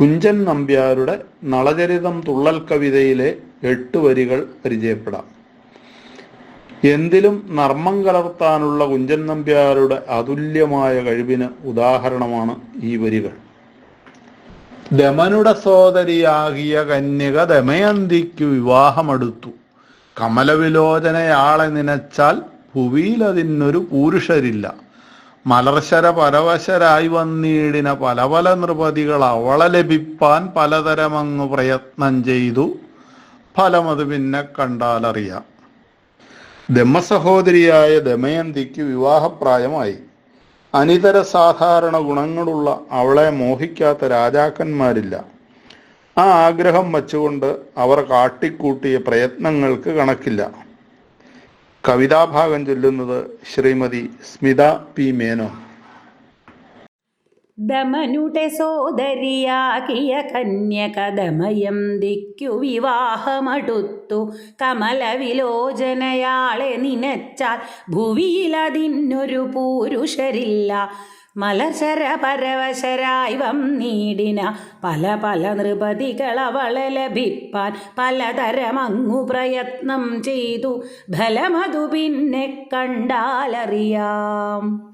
കുഞ്ചൻ നമ്പ്യാരുടെ നളചരിതം തുള്ളൽ കവിതയിലെ എട്ട് വരികൾ പരിചയപ്പെടാം. എന്തിലും നർമ്മം കലർത്താനുള്ള കുഞ്ചൻ നമ്പ്യാരുടെ അതുല്യമായ കഴിവിന് ഉദാഹരണമാണ് ഈ വരികൾ. ദമനുടെ സോദരിയാകിയ കന്യക ദമയന്തിക്കു വിവാഹമെടുത്തു. കമലവിലോചനയാളെ നനച്ചാൽ ഭുവിയിലതിനൊരു പൂരുഷരില്ല. മലർശര പരവശരായി വന്നീടിന പല പല നൃപതികൾ അവളെ ലഭിപ്പാൻ പലതരമങ്ങു പ്രയത്നം ചെയ്തു. ഫലമത് പിന്നെ കണ്ടാലറിയാം. ദമ്മസഹോദരിയായ ദമയന്തിക്ക് വിവാഹപ്രായമായി. അനിതര സാധാരണ ഗുണങ്ങളുള്ള അവളെ മോഹിക്കാത്ത രാജാക്കന്മാരില്ല. ആ ആഗ്രഹം വച്ചുകൊണ്ട് അവർ കാട്ടിക്കൂട്ടിയ പ്രയത്നങ്ങൾക്ക് കണക്കില്ല. കവിതാഭാഗം ചൊല്ലുന്നത് ശ്രീമതി സ്മിത പി മേനോ ദമനുടെ സോദരിയാകിയ കന്യക ദിക്കു വിവാഹമടുത്തു. കമലവിലോചനയാളെ നിനച്ചാൽ ഭുവിയിലതിന്നൊരു പൂരുഷരില്ല. മലശര പരവശരായി നീടിന പല പല നൃപതികൾ അവളെ ലഭിപ്പാൻ പലതരമങ്ങു പ്രയത്നം ചെയ്തു. ഫലമതു പിന്നെ കണ്ടാലറിയാം.